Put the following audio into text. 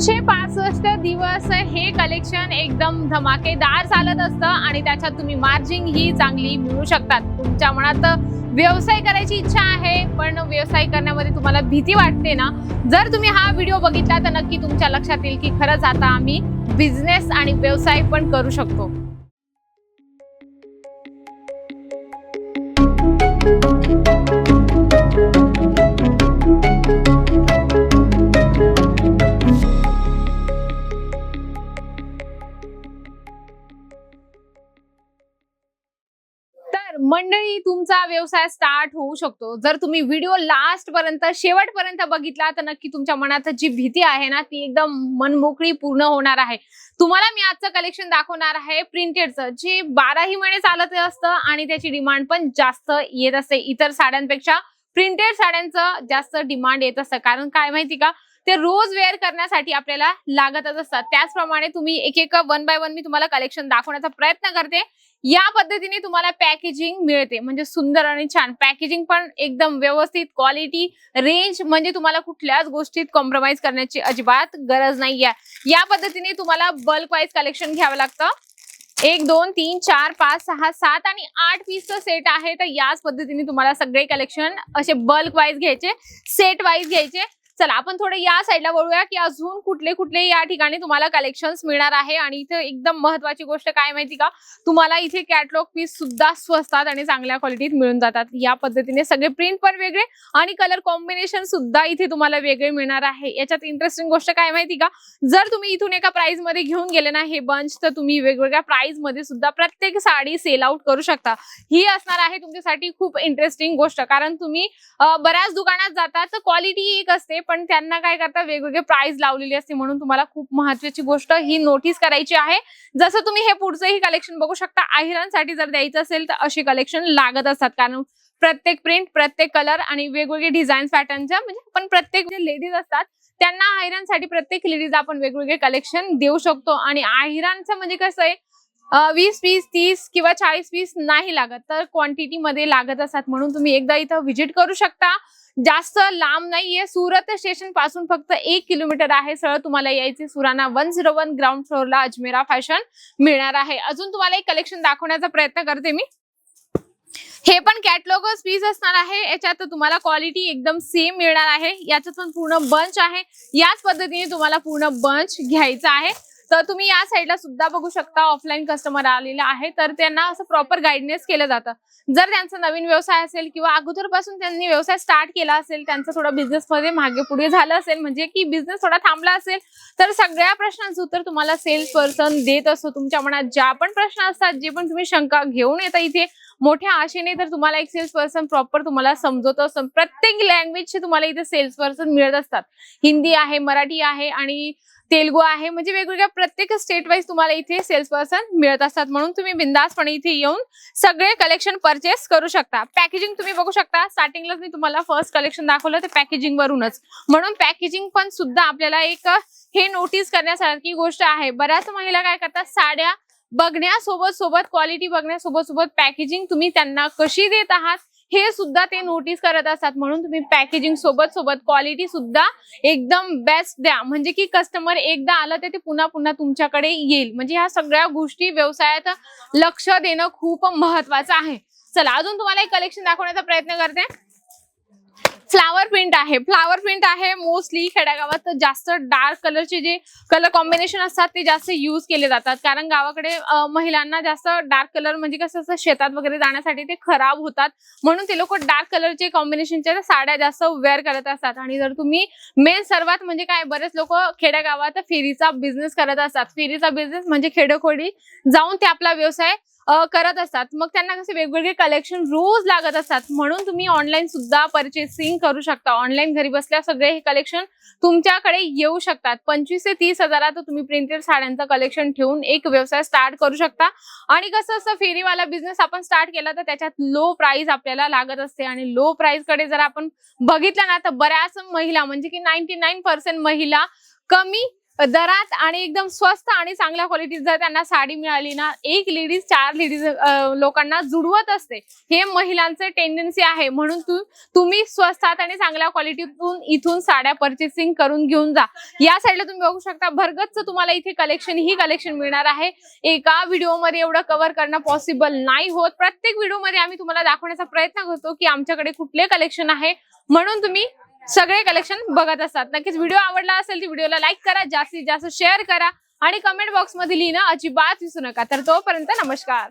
तीनशे पासष्ट दिवस हे कलेक्शन एकदम धमाकेदार चालत असतं आणि त्याच्यात तुम्ही मार्जिन ही चांगली मिळू शकतात. तुमच्या मनात व्यवसाय करायची इच्छा आहे पण व्यवसाय करण्यामध्ये तुम्हाला भीती वाटते ना? जर तुम्ही हा व्हिडिओ बघितला तर नक्की तुमच्या लक्षात येईल की खरंच आता आम्ही बिझनेस आणि व्यवसाय पण करू शकतो. तर मंडळी तुमचा व्यवसाय स्टार्ट होऊ शकतो. जर तुम्ही व्हिडिओ लास्ट पर्यंत शेवटपर्यंत बघितला तर नक्की तुमच्या मनात जी भीती आहे ना ती एकदम मनमोकळी पूर्ण होणार आहे. तुम्हाला मी आजचं कलेक्शन दाखवणार आहे प्रिंटेडचं जे बाराही महिने चालत असतं आणि त्याची डिमांड पण जास्त येत असते. इतर साड्यांपेक्षा प्रिंटेड साड्यांचं जास्त डिमांड येत असतं. कारण काय माहिती का? ते रोज वेअर करण्यासाठी आपल्याला लागतच असतात. त्याचप्रमाणे तुम्ही एक एक वन बाय वन मी तुम्हाला कलेक्शन दाखवण्याचा प्रयत्न करते. या पद्धतीने तुम्हाला पॅकेजिंग मिळते. म्हणजे सुंदर आणि छान. पॅकेजिंग पण एकदम व्यवस्थित क्वालिटी रेंज म्हणजे तुम्हाला कुठल्याच गोष्टीत कॉम्प्रोमाइज करण्याची अजिबात गरज नाहीये. या पद्धतीने तुम्हाला बल्क वाईज कलेक्शन घ्यावं लागतं. एक दोन तीन चार पाच सहा सात आणि आठ पीसचं सेट आहे. तर याच पद्धतीने तुम्हाला सगळे कलेक्शन असे बल्क वाईज घ्यायचे सेट वाईज घ्यायचे. चला आपण थोडे या साईडला वळूया की अजून कुठले कुठले या ठिकाणी तुम्हाला कलेक्शन्स मिळणार आहे आणि इथे एकदम महत्वाची गोष्ट काय माहिती का? तुम्हाला इथे कॅटलॉग पीस सुद्धा स्वस्तात आणि चांगल्या क्वालिटीत मिळून जातात. या पद्धतीने सगळे प्रिंट पण वेगळे आणि कलर कॉम्बिनेशन सुद्धा इथे तुम्हाला वेगळे मिळणार आहे. याच्यात इंटरेस्टिंग गोष्ट काय माहिती का? जर तुम्ही इथून एका प्राइसमध्ये घेऊन गेले ना हे बंच तर तुम्ही वेगवेगळ्या प्राइसमध्ये सुद्धा प्रत्येक साडी सेल आउट करू शकता. ही असणार आहे तुमच्यासाठी खूप इंटरेस्टिंग गोष्ट. कारण तुम्ही बऱ्याच दुकानात जातात तर क्वालिटी एक असते पण त्यांना काय करता वेगवेगळे प्राइस लावलेली असते म्हणून तुम्हाला खूप महत्वाची गोष्ट ही नोटीस करायची आहे. जसं तुम्ही हे पुढचंही कलेक्शन बघू शकता आहिरांसाठी जर द्यायचं असेल तर अशी कलेक्शन लागत असतात. कारण प्रत्येक प्रिंट प्रत्येक कलर आणि वेगवेगळे डिझाईन पॅटर्नच्या म्हणजे आपण प्रत्येक जे लेडीज असतात त्यांना आहिरांसाठी प्रत्येक लेडीज आपण वेगवेगळे कलेक्शन देऊ शकतो. आणि आहिरांचं म्हणजे कसं आहे वीस वीस पीस तीस किंवा चाळीस पीस नाही लागत. तर क्वांटिटी मध्ये लागत असतात म्हणून तुम्ही एकदा इथं व्हिजिट करू शकता. जास्त लांब नाहीये. सुरत स्टेशनपासून फक्त एक किलोमीटर आहे. सरळ तुम्हाला यायचे Surana one zero one ground फ्लोअरला अजमेरा फॅशन मिळणार आहे. अजून तुम्हाला एक कलेक्शन दाखवण्याचा प्रयत्न करते मी. हे पण कॅटलॉगच पीस असणार आहे. याच्यात तुम्हाला क्वालिटी एकदम सेम मिळणार आहे. याच्यात पण पूर्ण बंच आहे. याच पद्धतीने तुम्हाला पूर्ण बंच घ्यायचा आहे. तर तुम्ही या साईडला सुद्धा बघू शकता ऑफलाईन कस्टमर आलेला आहे तर त्यांना असं प्रॉपर गाईडनेस केलं जातं. जर त्यांचा नवीन व्यवसाय असेल किंवा अगोदरपासून त्यांनी व्यवसाय स्टार्ट केला असेल त्यांचं थोडा बिझनेस मध्ये मागे पुढे झालं असेल म्हणजे की बिझनेस थोडा थांबला असेल तर सगळ्या प्रश्नांचं उत्तर तुम्हाला सेल्स पर्सन देत असतो. तुमच्या मनात ज्या पण प्रश्न असतात जे पण तुम्ही शंका घेऊन येता इथे मोठ्या आशेने तर तुम्हाला एक सेल्स पर्सन प्रॉपर तुम्हाला समजवत असतो. प्रत्येक लँग्वेजचे तुम्हाला इथे सेल्स पर्सन मिळत असतात. हिंदी आहे मराठी आहे आणि तेलगू आहे. म्हणजे वेगवेगळ्या प्रत्येक स्टेट वाईज तुम्हाला इथे सेल्स पर्सन मिळत असतात. म्हणून तुम्ही बिंदासपणे इथे येऊन सगळे कलेक्शन परचेस करू शकता. पॅकेजिंग तुम्ही बघू शकता. स्टार्टिंगलाच मी तुम्हाला फर्स्ट कलेक्शन दाखवलं ते पॅकेजिंग वरूनच. म्हणून पॅकेजिंग पण सुद्धा आपल्याला एक हे नोटीस करण्यासारखी गोष्ट आहे. बऱ्याच महिला काय करतात? साड्या बघण्यासोबत सोबत क्वालिटी बघण्यासोबत सोबत पॅकेजिंग तुम्ही त्यांना कशी देत आहात? हे सुद्धा ते नोटीस करत असतात. म्हणून तुम्ही पॅकेजिंग सोबत सोबत क्वालिटी सुद्धा एकदम बेस्ट द्या. म्हणजे की कस्टमर एकदा आलं तर ते पुन्हा पुन्हा तुमच्याकडे येईल. म्हणजे ह्या सगळ्या गोष्टी व्यवसायात लक्ष देणं खूप महत्वाचं आहे. चला अजून तुम्हाला एक कलेक्शन दाखवण्याचा प्रयत्न करते. फ्लावर प्रिंट आहे. फ्लावर प्रिंट आहे मोस्टली खेड्यागावात जास्त डार्क कलरचे जे कलर कॉम्बिनेशन असतात ते जास्त युज केले जातात. कारण गावाकडे महिलांना जास्त डार्क कलर म्हणजे कसं असं शेतात वगैरे जाण्यासाठी ते खराब होतात. म्हणून ते लोक डार्क कलरचे कॉम्बिनेशनच्या साड्या जास्त वेअर करत असतात. आणि जर तुम्ही मेन सर्वात म्हणजे काय बरेच लोक खेड्यागावात फेरीचा बिझनेस करत असतात. फेरीचा बिझनेस म्हणजे खेडोखोडी जाऊन ते आपला व्यवसाय करत असतात. मग त्यांना कसे वेगवेगळे कलेक्शन रोज लागत असतात. म्हणून तुम्ही ऑनलाईन सुद्धा परचेसिंग करू शकता. ऑनलाईन घरी बसल्या सगळे हे कलेक्शन तुमच्याकडे येऊ शकतात. पंचवीस ते तीस हजारात तुम्ही प्रिंटेड साड्यांचं कलेक्शन ठेवून एक व्यवसाय स्टार्ट करू शकता. आणि कसं असतं फेरीवाला बिझनेस आपण स्टार्ट केला तर त्याच्यात लो प्राइस आपल्याला लागत असते. आणि लो प्राइसकडे जर आपण बघितलं ना तर बऱ्याच महिला म्हणजे की नाईन्टी नाईन पर्सेंट महिला कमी दरात आणि एकदम स्वस्त आणि चांगल्या क्वालिटीत जर त्यांना साडी मिळाली ना एक लेडीज चार लेडीज लोकांना जुडवत असते. हे महिलांचं टेंडन्सी आहे. म्हणून तू तुम्ही स्वस्तात आणि चांगल्या क्वालिटीतून इथून साड्या परचेसिंग करून घेऊन जा. या साईडला तुम्ही बघू शकता भरगतच तुम्हाला इथे कलेक्शन ही कलेक्शन मिळणार आहे. एका व्हिडिओमध्ये एवढं कव्हर करणं पॉसिबल नाही होत. प्रत्येक व्हिडिओमध्ये आम्ही तुम्हाला दाखवण्याचा प्रयत्न करतो की आमच्याकडे कुठले कलेक्शन आहे. म्हणून तुम्ही सगळे कलेक्शन बघत असतात. नक्कीच व्हिडिओ आवडला असेल तर व्हिडिओला लाईक करा जास्तीत जास्त शेअर करा आणि कमेंट बॉक्समध्ये लिहिणं अजिबात विसरू नका. तर तोपर्यंत नमस्कार.